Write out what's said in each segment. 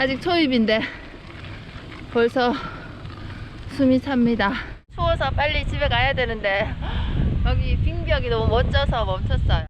아직 초입인데 벌써 숨이 찹니다. 추워서 빨리 집에 가야 되는데 여기 빙벽이 너무 멋져서 멈췄어요.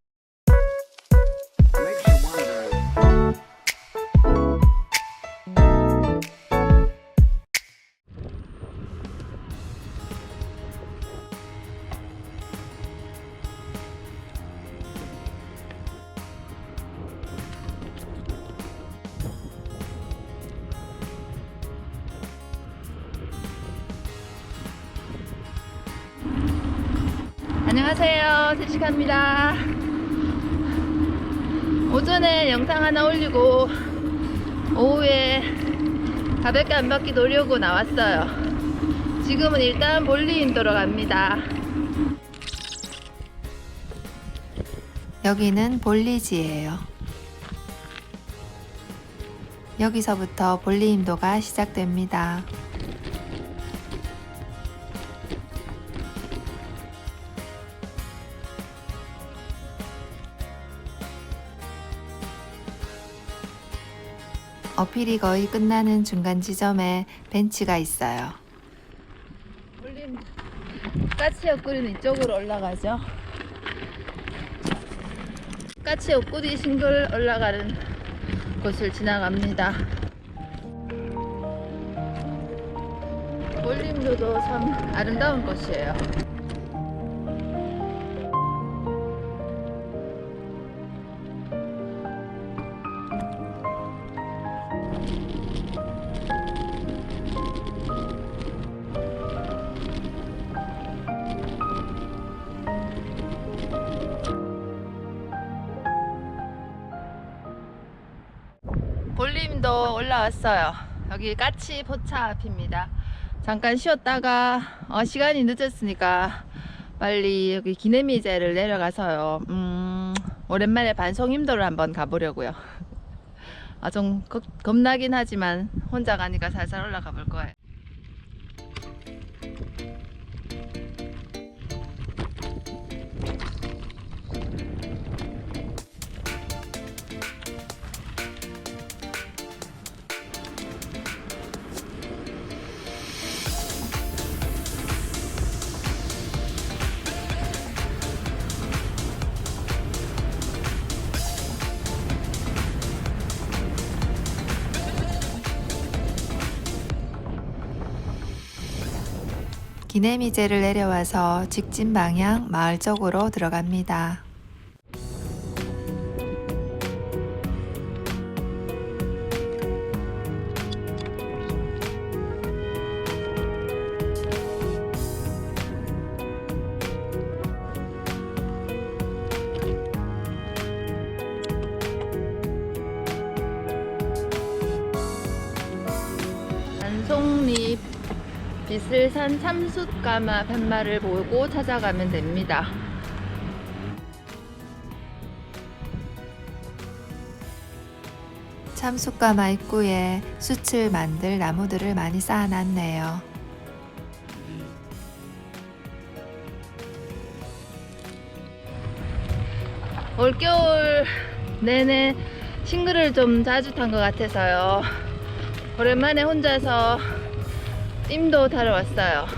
안녕하세요. 세식합니다. 오전에 영상 하나 올리고 오후에 가볍게 한 바퀴 돌려고 나왔어요. 지금은 일단 볼리인도로 갑니다. 여기는 볼리지예요. 여기서부터 볼리인도가 시작됩니다. 어필이 거의 끝나는 중간 지점에 벤치가 있어요. 볼린 까치 옆구리는 이쪽으로 올라가죠. 까치 옆구리 싱글 올라가는 곳을 지나갑니다. 볼림도도 참 아름다운 곳이에요. 볼림도 올라왔어요. 여기 까치 포차 앞입니다. 잠깐 쉬었다가 어, 시간이 늦었으니까 빨리 여기 기내미제를 내려가서요. 음, 오랜만에 반송임도를 한번 가보려고요. 아, 좀 겁, 겁나긴 하지만 혼자 가니까 살살 올라가 볼 거예요. 기내미제를 내려와서 직진 방향 마을 쪽으로 들어갑니다. 산 참숯가마 팻말을 보고 찾아가면 됩니다. 참숯가마 입구에 숯을 만들 나무들을 많이 쌓아놨네요. 올겨울 내내 싱글을 좀 자주 탄 것 같아서요. 오랜만에 혼자서 임도 타러 왔어요.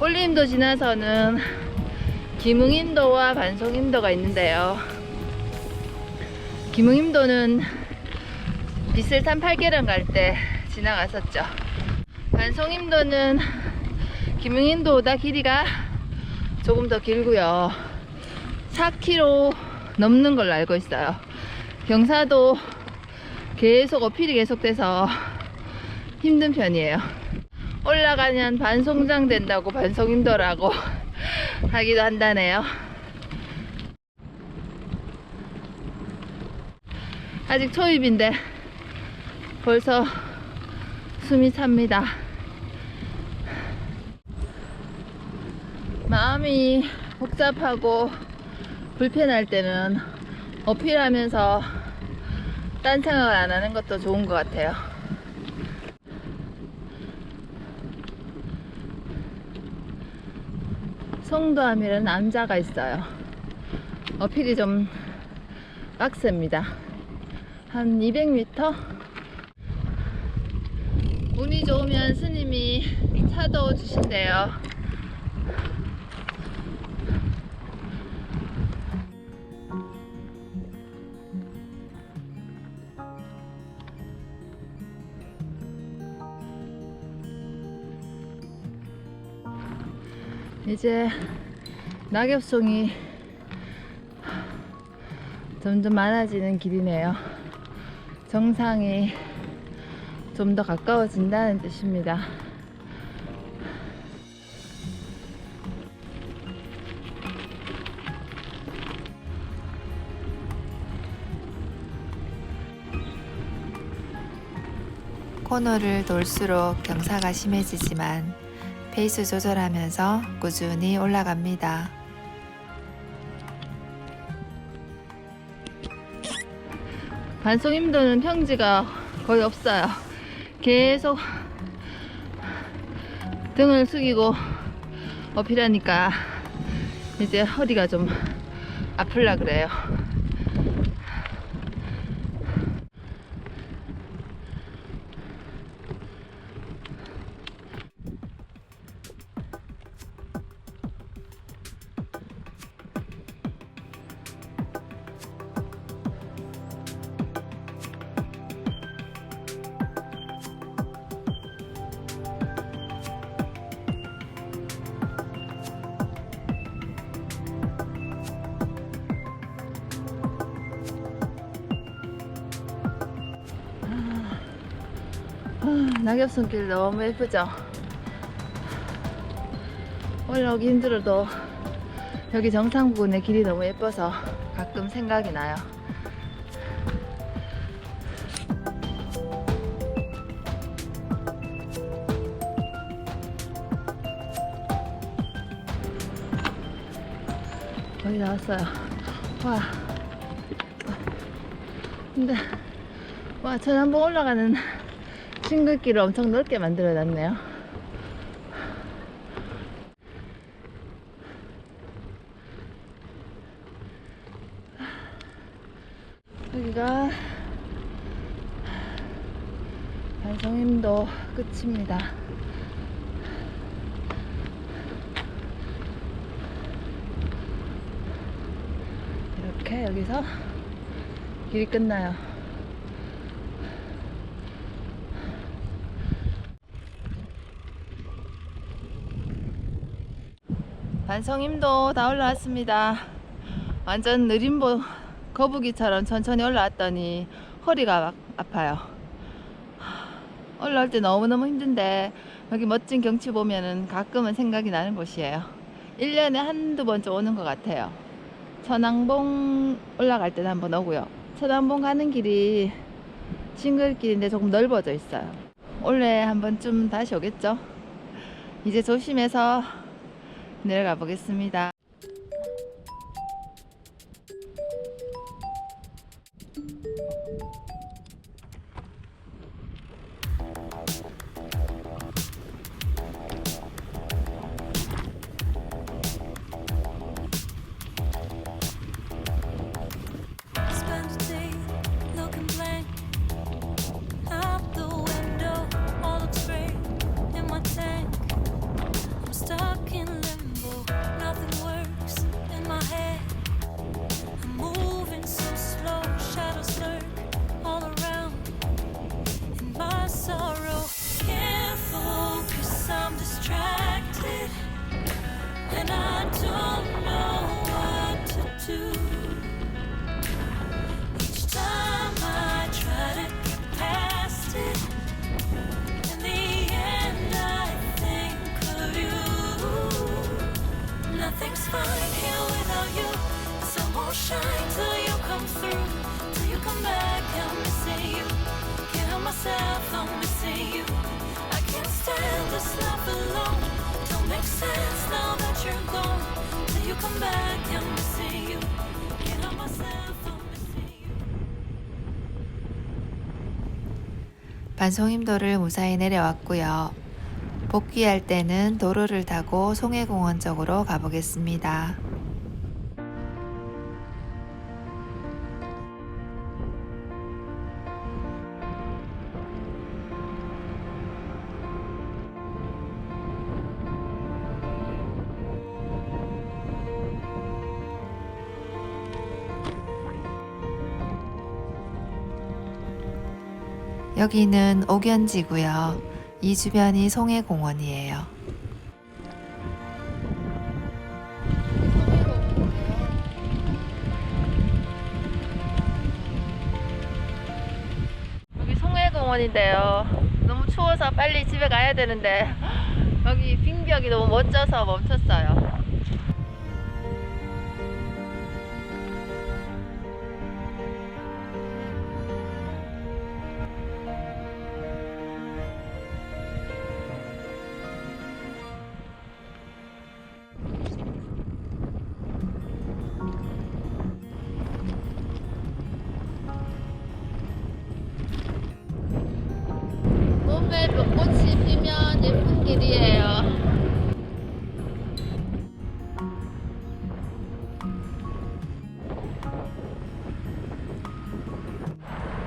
홀림도 지나서는 기흥임도와 반송임도가 있는데요. 기흥임도는 비슬산 팔계령 갈때 지나갔었죠. 반송임도는 기흥임도보다 길이가 조금 더 길고요. 4km 넘는 걸로 알고 있어요. 경사도 계속 어필이 계속돼서 힘든 편이에요. 올라가면 반송장 된다고 반송힘도라고 하기도 한다네요. 아직 초입인데 벌써 숨이 찹니다. 마음이 복잡하고 불편할 때는 어필하면서 딴 생각을 안 하는 것도 좋은 것 같아요. 송도암이라는 남자가 있어요. 어필이 좀 빡셉니다. 한 200m 운이 좋으면 스님이 사도 주신대요. 이제 낙엽송이 점점 많아지는 길이네요. 정상이 좀 더 가까워진다는 뜻입니다. 코너를 돌수록 경사가 심해지지만 페이스 조절하면서 꾸준히 올라갑니다. 반송 힘도는 평지가 거의 없어요. 계속 등을 숙이고 어필하니까 이제 허리가 좀 아플라 그래요. 낙엽손길 너무 예쁘죠? 올라오기 힘들어도 여기 정상 부근의 길이 너무 예뻐서 가끔 생각이 나요. 거의 나왔어요. 와. 근데, 와, 천안봉 올라가는 싱글길을 엄청 넓게 만들어 놨네요. 여기가 반성임도 끝입니다. 이렇게 여기서 길이 끝나요. 반성임도 다 올라왔습니다. 완전 느림보 거북이처럼 천천히 올라왔더니 허리가 막 아파요. 올라올 때 너무너무 힘든데 여기 멋진 경치 보면은 가끔은 생각이 나는 곳이에요. 1년에 한두 번쯤 오는 것 같아요. 천왕봉 올라갈 때는 한번 오고요. 천왕봉 가는 길이 싱글길인데 조금 넓어져 있어요. 올해 한 번쯤 다시 오겠죠? 이제 조심해서 내려가 보겠습니다. Myself, I'm missing you. I can't stand this life alone. Don't make sense now that you're gone. Till you come back, I'm missing you. Can't help myself, I'm missing you. 반송임도를 무사히 내려왔고요. 복귀할 때는 도로를 타고 송해공원 쪽으로 가보겠습니다. 여기는 옥연지고요. 이 주변이 송해공원이에요. 여기 송해공원인데요. 너무 추워서 빨리 집에 가야 되는데 여기 빙벽이 너무 멋져서 멈췄어요.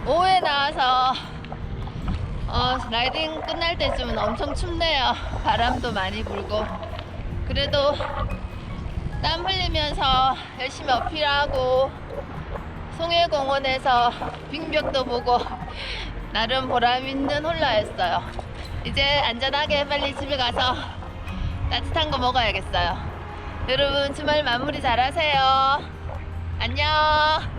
오후에 나와서 어, 라이딩 끝날 때쯤은 엄청 춥네요. 바람도 많이 불고. 그래도 땀 흘리면서 열심히 어필하고 송해공원에서 빙벽도 보고 나름 보람 있는 홀라였어요. 이제 안전하게 빨리 집에 가서 따뜻한 거 먹어야겠어요. 여러분 주말 마무리 잘 하세요. 안녕.